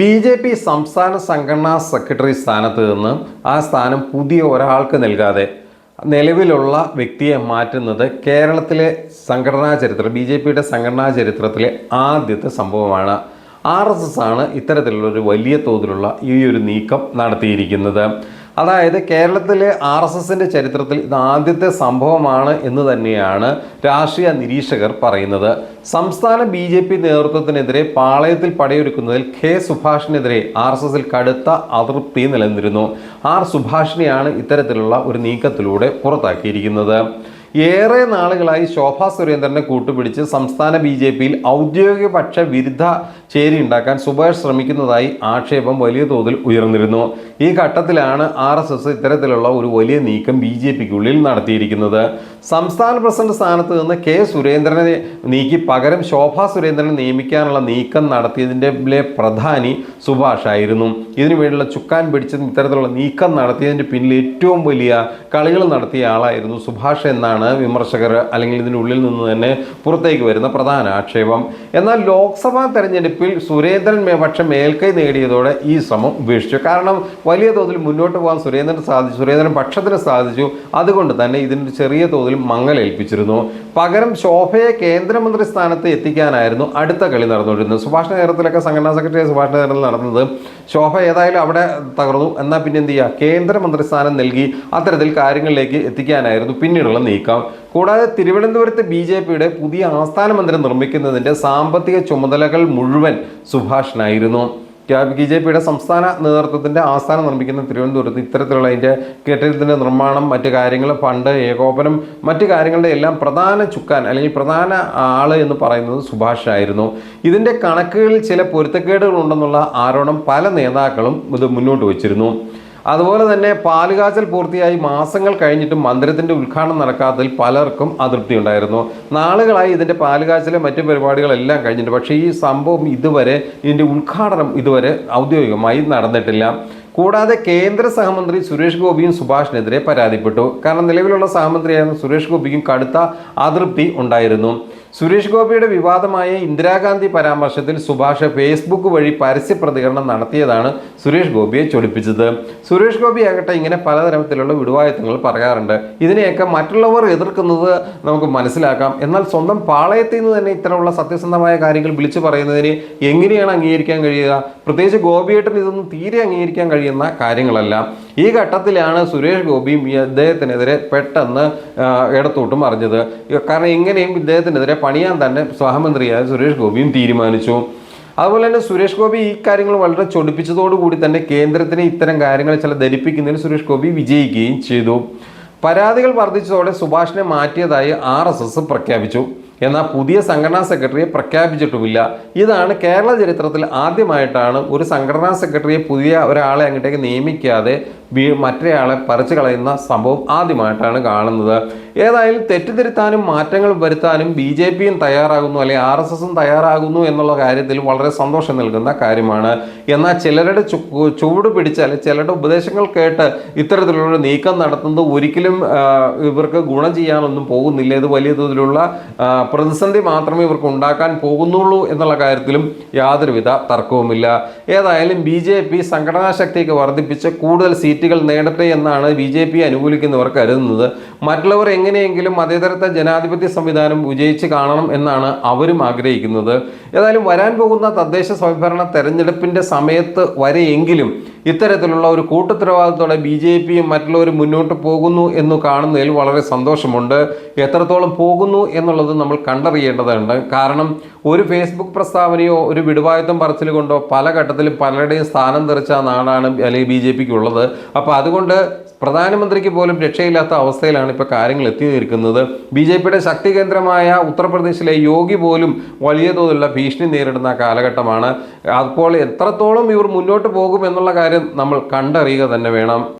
B J P സംസ്ഥാന സംഘടനാ secretary സ്ഥാനത്ത് നിന്ന് ആ സ്ഥാനം പുതിയ ഒരാൾക്ക് നൽകാതെ നിലവിലുള്ള വ്യക്തിയെ മാറ്റുന്നത് കേരളത്തിലെ സംഘടനാ ചരിത്രം ബി ജെ പിയുടെ സംഘടനാ ചരിത്രത്തിലെ ആദ്യത്തെ സംഭവമാണ്. ആർ എസ് എസ് ആണ് ഇത്തരത്തിലുള്ള ഒരു വലിയ തോതിലുള്ള ഈ ഒരു നീക്കം നടത്തിയിരിക്കുന്നത്. അതായത് കേരളത്തിലെ ആർ എസ് എസിന്റെ ചരിത്രത്തിൽ ഇത് ആദ്യത്തെ സംഭവമാണ് എന്ന് തന്നെയാണ് രാഷ്ട്രീയ നിരീക്ഷകർ പറയുന്നത്. സംസ്ഥാന ബി ജെ പി നേതൃത്വത്തിനെതിരെ പാളയത്തിൽ പടയൊരുക്കുന്നതിൽ കെ സുഭാഷിനെതിരെ ആർ എസ് എസിൽ കടുത്ത അതൃപ്തി നിലനിന്നിരുന്നു. ആർ സുഭാഷിനെയാണ് ഇത്തരത്തിലുള്ള ഒരു നീക്കത്തിലൂടെ പുറത്താക്കിയിരിക്കുന്നത്. ഏറെ നാളുകളായി ശോഭാ സുരേന്ദ്രനെ കൂട്ടുപിടിച്ച് സംസ്ഥാന ബി ജെ പിയിൽ ഔദ്യോഗിക പക്ഷ വിരുദ്ധ ചേരി ഉണ്ടാക്കാൻ സുഭാഷ് ശ്രമിക്കുന്നതായി ആക്ഷേപം വലിയ തോതിൽ ഉയർന്നിരുന്നു. ഈ ഘട്ടത്തിലാണ് ആർ എസ് എസ് ഇത്തരത്തിലുള്ള ഒരു വലിയ നീക്കം ബി ജെ പിക്കുള്ളിൽ നടത്തിയിരിക്കുന്നത്. സംസ്ഥാന പ്രസിഡന്റ് സ്ഥാനത്ത് നിന്ന് കെ സുരേന്ദ്രനെ നീക്കി പകരം ശോഭാ സുരേന്ദ്രനെ നിയമിക്കാനുള്ള നീക്കം നടത്തിയതിന്റെ പ്രധാനി സുഭാഷ് ആയിരുന്നു. ഇതിനു വേണ്ടിയുള്ള ചുക്കാൻ പിടിച്ചതും ഇത്തരത്തിലുള്ള നീക്കം നടത്തിയതിന്റെ പിന്നിൽ ഏറ്റവും വലിയ കളികൾ നടത്തിയ ആളായിരുന്നു സുഭാഷ് എന്നാണ് വിമർശകർ അല്ലെങ്കിൽ ഇതിനുള്ളിൽ നിന്ന് തന്നെ പുറത്തേക്ക് വരുന്ന പ്രധാന ആക്ഷേപം. എന്നാൽ ലോക്സഭാ തെരഞ്ഞെടുപ്പിൽ സുരേന്ദ്രൻ പക്ഷെ മേൽക്കൈ നേടിയതോടെ ഈ ശ്രമം ഉപേക്ഷിച്ചു. കാരണം വലിയ തോതിൽ മുന്നോട്ട് പോകാൻ സുരേന്ദ്രൻ സാധിച്ചു സുരേന്ദ്രൻ പക്ഷത്തിന് സാധിച്ചു. അതുകൊണ്ട് തന്നെ ഇതിന് ചെറിയ തോതിൽ മങ്ങലേൽപ്പിച്ചിരുന്നു പകരം ശോഭയെ കേന്ദ്രമന്ത്രി സ്ഥാനത്ത് എത്തിക്കാനായിരുന്നു അടുത്ത കളി നടന്നുകൊണ്ടിരുന്നത്. സുഭാഷ് നഗരത്തിലൊക്കെ സംഘടനാ സെക്രട്ടറി സുഭാഷ് നഗരത്തിൽ നടന്നത് ശോഭ ഏതായാലും അവിടെ തകർന്നു. എന്നാൽ പിന്നെ എന്ത് ചെയ്യുക? കേന്ദ്രമന്ത്രി സ്ഥാനം നൽകി അത്തരത്തിൽ കാര്യങ്ങളിലേക്ക് എത്തിക്കാനായിരുന്നു പിന്നീടുള്ള നീക്കം. കൂടാതെ തിരുവനന്തപുരത്ത് ബി ജെ പിയുടെ പുതിയ ആസ്ഥാന മന്ദിരം നിർമ്മിക്കുന്നതിന്റെ സാമ്പത്തിക ചുമതലകൾ മുഴുവൻ സുഭാഷിനായിരുന്നു. ബി ജെ പിയുടെ സംസ്ഥാന നേതൃത്വത്തിന്റെ ആസ്ഥാനം നിർമ്മിക്കുന്ന തിരുവനന്തപുരത്ത് ഇത്തരത്തിലുള്ള അതിന്റെ കെട്ടിടത്തിന്റെ നിർമ്മാണം മറ്റ് കാര്യങ്ങൾ ഫണ്ട് ഏകോപനം മറ്റു കാര്യങ്ങളുടെ എല്ലാം പ്രധാന ചുക്കാൻ അല്ലെങ്കിൽ പ്രധാന ആൾ എന്ന് പറയുന്നത് സുഭാഷ് ആയിരുന്നു ഇതിന്റെ കണക്കുകളിൽ ചില പൊരുത്തക്കേടുകൾ ഉണ്ടെന്നുള്ള ആരോപണം പല നേതാക്കളും ഇത് മുന്നോട്ട് വച്ചിരുന്നു. അതുപോലെ തന്നെ പാലുകാച്ചൽ പൂർത്തിയായി മാസങ്ങൾ കഴിഞ്ഞിട്ടും മന്ദിരത്തിന്റെ ഉദ്ഘാടനം നടക്കാത്തതിൽ പലർക്കും അതൃപ്തി ഉണ്ടായിരുന്നു. നാളുകളായി ഇതിന്റെ പാലുകാച്ചലെ മറ്റു പരിപാടികളെല്ലാം കഴിഞ്ഞിട്ട് പക്ഷേ ഈ സംഭവം ഇതുവരെ ഇതിന്റെ ഉദ്ഘാടനം ഇതുവരെ ഔദ്യോഗികമായി നടന്നിട്ടില്ല. കൂടാതെ കേന്ദ്ര സഹമന്ത്രി സുരേഷ് ഗോപിയും സുഭാഷിനെതിരെ പരാതിപ്പെട്ടു. കാരണം നിലവിലുള്ള സഹമന്ത്രിയായിരുന്ന സുരേഷ് ഗോപിക്കും കടുത്ത അതൃപ്തി ഉണ്ടായിരുന്നു. സുരേഷ് ഗോപിയുടെ വിവാദമായ ഇന്ദിരാഗാന്ധി പരാമർശത്തിൽ സുഭാഷ് ഫേസ്ബുക്ക് വഴി പരസ്യ പ്രതികരണം നടത്തിയതാണ് സുരേഷ് ഗോപിയെ ചൊടിപ്പിച്ചത്. സുരേഷ് ഗോപി ആകട്ടെ ഇങ്ങനെ പലതരത്തിലുള്ള വിടുവായത്തങ്ങൾ പറയാറുണ്ട്. ഇതിനെയൊക്കെ മറ്റുള്ളവർ എതിർക്കുന്നത് നമുക്ക് മനസ്സിലാക്കാം. എന്നാൽ സ്വന്തം പാളയത്തിൽ നിന്ന് തന്നെ ഇത്തരമുള്ള സത്യസന്ധമായ കാര്യങ്ങൾ വിളിച്ചു പറയുന്നതിന് എങ്ങനെയാണ് അംഗീകരിക്കാൻ കഴിയുക? പ്രത്യേകിച്ച് ഗോപിയേട്ടൻ ഇതൊന്നും തീരെ അംഗീകരിക്കാൻ കഴിയുന്ന കാര്യങ്ങളല്ല. ഈ ഘട്ടത്തിലാണ് സുരേഷ് ഗോപിയും അദ്ദേഹത്തിനെതിരെ പെട്ടെന്ന് ഇടത്തോട്ടും മറിഞ്ഞത്. കാരണം എങ്ങനെയും ഇദ്ദേഹത്തിനെതിരെ പണിയാൻ തന്നെ സഹമന്ത്രിയായ സുരേഷ് ഗോപിയും തീരുമാനിച്ചു. അതുപോലെ തന്നെ സുരേഷ് ഗോപി ഈ കാര്യങ്ങൾ വളരെ ചൊടിപ്പിച്ചതോടുകൂടി തന്നെ കേന്ദ്രത്തിന് ഇത്തരം കാര്യങ്ങൾ ചില ധരിപ്പിക്കുന്നതിൽ സുരേഷ് ഗോപി വിജയിക്കുകയും ചെയ്തു. പരാതികൾ വർദ്ധിച്ചതോടെ സുഭാഷിനെ മാറ്റിയതായി ആർ പ്രഖ്യാപിച്ചു. എന്നാൽ പുതിയ സംഘടനാ സെക്രട്ടറിയെ പ്രഖ്യാപിച്ചിട്ടുമില്ല. ഇതാണ് കേരള ചരിത്രത്തിൽ ആദ്യമായിട്ടാണ് ഒരു സംഘടനാ സെക്രട്ടറിയെ പുതിയ ഒരാളെ അങ്ങോട്ടേക്ക് നിയമിക്കാതെ മറ്റേയാളെ പറിച്ചു കളയുന്ന സംഭവം ആദ്യമായിട്ടാണ് കാണുന്നത്. ഏതായാലും തെറ്റിദ്ധരുത്താനും മാറ്റങ്ങൾ വരുത്താനും ബി ജെ പിയും തയ്യാറാകുന്നു അല്ലെങ്കിൽ ആർ എസ് എസും തയ്യാറാകുന്നു എന്നുള്ള കാര്യത്തിൽ വളരെ സന്തോഷം നൽകുന്ന കാര്യമാണ്. എന്നാൽ ചിലരുടെ ചുവട് പിടിച്ച് ചിലരുടെ ഉപദേശങ്ങൾ കേട്ട് ഇത്തരത്തിലുള്ള നീക്കം നടത്തുന്നത് ഒരിക്കലും ഇവർക്ക് ഗുണം ചെയ്യാനൊന്നും പോകുന്നില്ല. ഇത് വലിയ തോതിലുള്ള പ്രതിസന്ധി മാത്രമേ ഇവർക്ക് ഉണ്ടാക്കാൻ പോകുന്നുള്ളൂ എന്നുള്ള കാര്യത്തിലും യാതൊരുവിധ തർക്കവുമില്ല. ഏതായാലും ബി ജെ പി സംഘടനാ ശക്തിയൊക്കെ വർദ്ധിപ്പിച്ച് കൂടുതൽ സീറ്റുകൾ നേടട്ടെ എന്നാണ് ബി ജെ പി അനുകൂലിക്കുന്നവർ കരുതുന്നത്. മറ്റുള്ളവർ എങ്ങനെയെങ്കിലും മതേതരത്തെ ജനാധിപത്യ സംവിധാനം വിജയിച്ച് കാണണം എന്നാണ് അവരും ആഗ്രഹിക്കുന്നത്. ഏതായാലും വരാൻ പോകുന്ന തദ്ദേശ സ്വയംഭരണ തെരഞ്ഞെടുപ്പിന്റെ സമയത്ത് വരെയെങ്കിലും ഇത്തരത്തിലുള്ള ഒരു കൂട്ടുത്തരവാദിത്തോടെ ബി ജെ പിയും മറ്റുള്ളവരും മുന്നോട്ട് പോകുന്നു എന്ന് കാണുന്നതിൽ വളരെ സന്തോഷമുണ്ട്. എത്രത്തോളം പോകുന്നു എന്നുള്ളത് നമ്മൾ കണ്ടറിയേണ്ടതുണ്ട്. കാരണം ഒരു ഫേസ്ബുക്ക് പ്രസ്താവനയോ ഒരു വിടുവായുത്തം പറച്ചിൽ കൊണ്ടോ പല ഘട്ടത്തിലും പലരുടെയും സ്ഥാനം തെറിച്ച നാടാണ് അല്ലെങ്കിൽ ബി ജെ പിക്ക് ഉള്ളത് അപ്പോൾ അതുകൊണ്ട് പ്രധാനമന്ത്രിക്ക് പോലും രക്ഷയില്ലാത്ത അവസ്ഥയിലാണ് ഇപ്പോൾ കാര്യങ്ങൾ എത്തി നിൽക്കുന്നത് ബി ജെ പിയുടെ ശക്തി കേന്ദ്രമായ ഉത്തർപ്രദേശിലെ യോഗി പോലും വലിയ തോതിലുള്ള ഭീഷണി നേരിടുന്ന കാലഘട്ടമാണ്. അപ്പോൾ എത്രത്തോളം ഇവർ മുന്നോട്ട് പോകും എന്നുള്ള കാര്യം നമ്മൾ കണ്ടറിയുക തന്നെ വേണം.